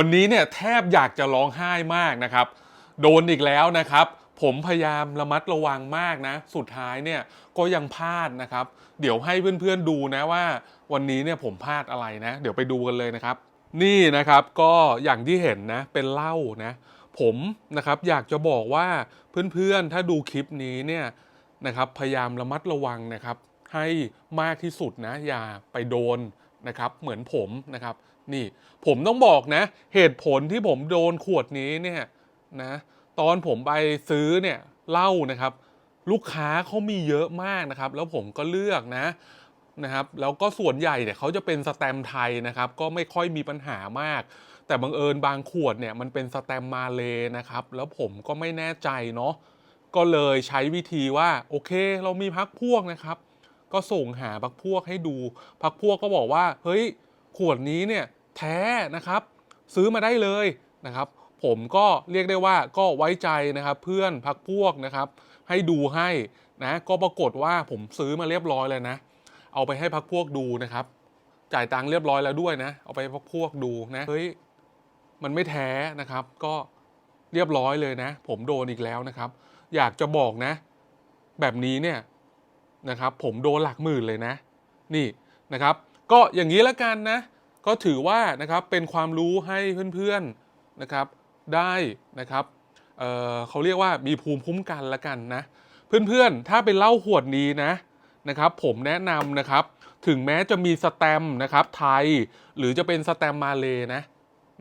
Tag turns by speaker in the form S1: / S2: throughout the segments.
S1: วันนี้เนี่ยแทบอยากจะร้องไห้มากนะครับ โดนอีกแล้วนะครับ ผมพยายามระมัดระวังมากนะ สุดท้ายเนี่ยก็ยังพลาดนะครับ เดี๋ยวให้เพื่อนๆดูนะว่า วันนี้เนี่ยผมพลาดอะไรนะ เดี๋ยวไปดูกันเลยนะครับ นี่นะครับก็อย่างที่เห็นนะเป็นเหล้านะ ผมนะครับอยากจะบอกว่าเพื่อนๆถ้าดูคลิปนี้เนี่ยนะครับ พยายามระมัดระวังนะครับ ให้มากที่สุดนะอย่าไปโดนนะครับ เหมือนผมนะครับ นี่ ผมต้องบอกนะ เหตุผลที่ผมโดนขวดนี้เนี่ยนะตอนผมไปซื้อเนี่ยเหล้านะครับ ลูกค้าเขามีเยอะมากนะครับ แล้วผมก็เลือกนะนะครับแล้วก็ส่วนใหญ่เนี่ยเขาจะเป็นสแตมไทยนะครับ ก็ไม่ค่อยมีปัญหามาก แต่บังเอิญบางขวดเนี่ยมันเป็นสแตมมาเลนะครับ แล้วผมก็ไม่แน่ใจเนาะก็เลยใช้วิธีว่าโอเค เรามีพักพวกนะครับ ก็ส่งหาพักพวกให้ดูพักพวกก็บอกว่า เฮ้ยขวดนี้เนี่ย แท้นะครับ ซื้อมาได้เลยนะครับ ผมก็เรียกได้ว่าก็ไว้ใจนะครับ เพื่อนพักพวกนะครับ ให้ดูให้นะก็ปรากฏว่าผมซื้อมาเรียบร้อยเลยนะ เอาไปให้พักพวกดูนะครับ จ่ายตังค์เรียบร้อยแล้วด้วยนะ เอาไปพักพวกดูนะเฮ้ยมันไม่แท้นะครับ ก็เรียบร้อยเลยนะ ผมโดนอีกแล้วนะครับ อยากจะบอกนะ แบบนี้เนี่ยนะครับ ผมโดนหลักหมื่นเลยนะ นี่นะครับ ก็อย่างนี้ละกันนะ ก็ถือว่านะครับเป็นความรู้ให้เพื่อนๆนะครับได้นะครับเเขาเรียกว่ามีภูมิคุ้มกันละกันนะ เพื่อนๆ ถ้าเป็นเหล้าขวดนี้นะนะครับ ผมแนะนำนะครับ ถึงแม้จะมีสแตมนะครับไทย หรือจะเป็นสแตมมาเลนะ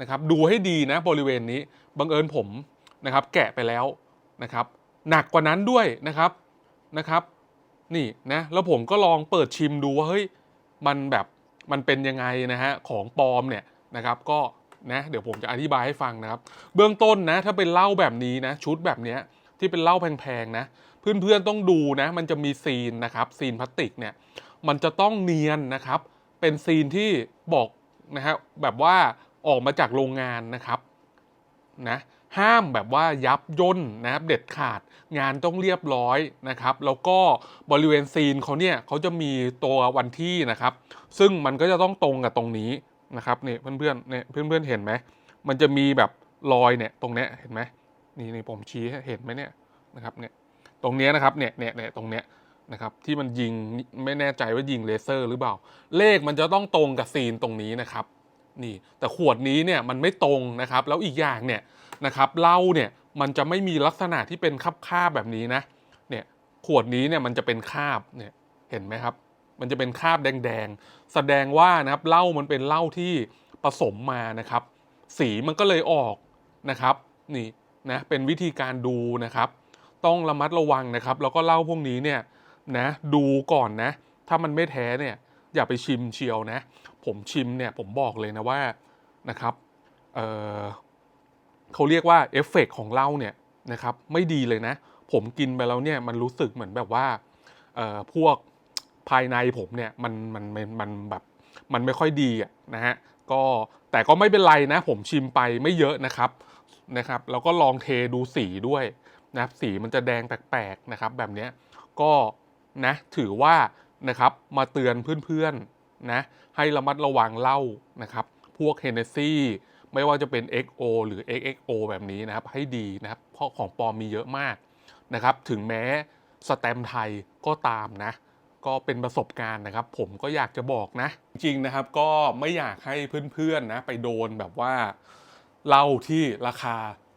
S1: นะครับ ดูให้ดีนะบริเวณนี้บังเอิญผมนะครับแกะไปแล้วนะครับหนักกว่านั้นด้วยนะครับนะครับ นี่นะแล้วผมก็ลองเปิดชิมดูว่าเฮ้ยมันแบบ มันเป็นยังไงนะฮะของปลอมเนี่ยนะครับก็นะเดี๋ยวผมจะอธิบายให้ฟังนะครับ เบื้องต้นนะถ้าเป็นเหล้าแบบนี้นะชุดแบบเนี้ยที่เป็นเหล้าแพงๆนะเพื่อนๆต้องดูนะมันจะมีซีนนะครับซีนพลาสติกเนี่ยมันจะต้องเนียนนะครับ เป็นซีนที่บอกนะฮะแบบว่าออกมาจากโรงงานนะครับ นะห้ามแบบว่ายับย่นนะครับเด็ดขาดงานต้องเรียบร้อยนะครับ แล้วก็บริเวณซีนเขาเนี่ยเขาจะมีตัววันที่นะครับ ซึ่งมันก็จะต้องตรงกับตรงนี้นะครับนี่เพื่อนๆเนี่ยเพื่อนๆเห็นไหมมันจะมีแบบรอยเนี่ยตรงเนี้ยเห็นไหมนี่นี่ผมชี้ให้เห็นไหมเนี่ยนะครับเนี่ยตรงเนี้ยนะครับเนี่ยเนี่ยเนี่ยตรงเนี้ยนะครับที่มันยิงไม่แน่ใจว่ายิงเลเซอร์หรือเปล่า เลขมันจะต้องตรงกับซีนตรงนี้นะครับ นี่แต่ขวดนี้เนี่ยมันไม่ตรงนะครับ แล้วอีกอย่างเนี่ยนะครับเหล้าเนี่ยมันจะไม่มีลักษณะที่เป็นคาบๆแบบนี้นะเนี่ยขวดนี้เนี่ยมันจะเป็นคาบเนี่ยเห็นไหมครับ มันจะเป็นคาบแดงๆแสดงว่านะครับเหล้ามันเป็นเหล้าที่ผสมมานะครับ สีมันก็เลยออกนะครับนี่นะเป็นวิธีการดูนะครับ ต้องระมัดระวังนะครับ แล้วก็เหล้าพวกนี้เนี่ยนะดูก่อนนะ ถ้ามันไม่แท้เนี่ยอย่าไปชิมเชียวนะ ผมชิมเนี่ยผมบอกเลยนะว่านะครับเเขาเรียกว่าเอฟเฟกต์ของเหล้าเนี่ยนะครับไม่ดีเลยนะ ผมกินไปแล้วเนี่ยมันรู้สึกเหมือนแบบว่าพวกภายในผมเนี่ยมันมันมันมันแบบมันไม่ค่อยดีอะนะฮะก็แต่ก็ไม่เป็นไรนะ ผมชิมไปไม่เยอะนะครับนะครับ แล้วก็ลองเทดูสีด้วยนะครับสีมันจะแดงแปลกๆนะครับ แบบนี้ก็นะถือว่านะครับมาเตือนเพื่อนๆ นะให้ระมัดระวังเหล้านะครับพวกเฮนเนซี่ไม่ว่าจะเป็น XO หรือ XXO แบบนี้นะครับให้ดีนะครับเพราะของปลอมมีเยอะมากนะครับถึงแม้สแตมไทยก็ตามนะก็เป็นประสบการณ์นะครับ ผมก็อยากจะบอกนะ จริงๆนะครับก็ไม่อยากให้เพื่อนๆนะไปโดนแบบว่าเหล้าที่ราคา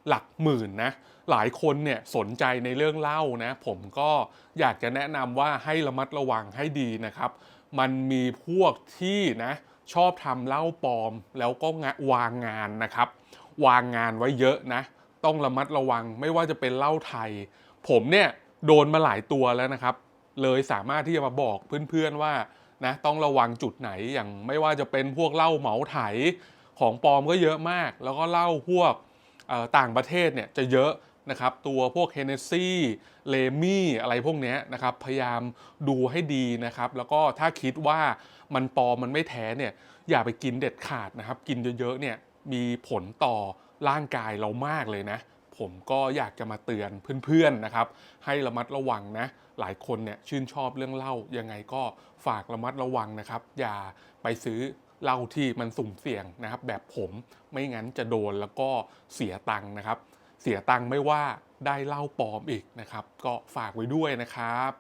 S1: หลักหมื่นนะหลายคนเนี่ยสนใจในเรื่องเหล้านะ ผมก็อยากจะแนะนำว่าให้ระมัดระวังให้ดีนะครับ มันมีพวกที่นะชอบทำเหล้าปลอมแล้วก็วางงานนะครับ วางงานไว้เยอะนะ ต้องระมัดระวังไม่ว่าจะเป็นเหล้าไทย ผมเนี่ยโดนมาหลายตัวแล้วนะครับ เลยสามารถที่จะมาบอกเพื่อนๆว่านะต้องระวังจุดไหนอย่างไม่ว่าจะเป็นพวกเหล้าเหมาไถของปลอมก็เยอะมาก แล้วก็เหล้าพวกต่างประเทศเนี่ยจะเยอะ นะครับตัวพวกเฮนเนซี่เลมี่อะไรพวกนี้นะครับพยายามดูให้ดีนะครับ แล้วก็ถ้าคิดว่ามันปลอมมันไม่แท้เนี่ยอย่าไปกินเด็ดขาดนะครับ กินเยอะๆเนี่ยมีผลต่อร่างกายเรามากเลยนะ ผมก็อยากจะมาเตือนเพื่อนๆนะครับ ให้ระมัดระวังนะ หลายคนเนี่ยชื่นชอบเรื่องเหล้ายังไงก็ฝากระมัดระวังนะครับ อย่าไปซื้อเหล้าที่มันสุ่มเสี่ยงนะครับ แบบผมไม่งั้นจะโดนแล้วก็เสียตังค์นะครับ เสียตังค์ไม่ว่าได้เหล้าปลอมอีกนะครับ ก็ฝากไว้ด้วยนะครับ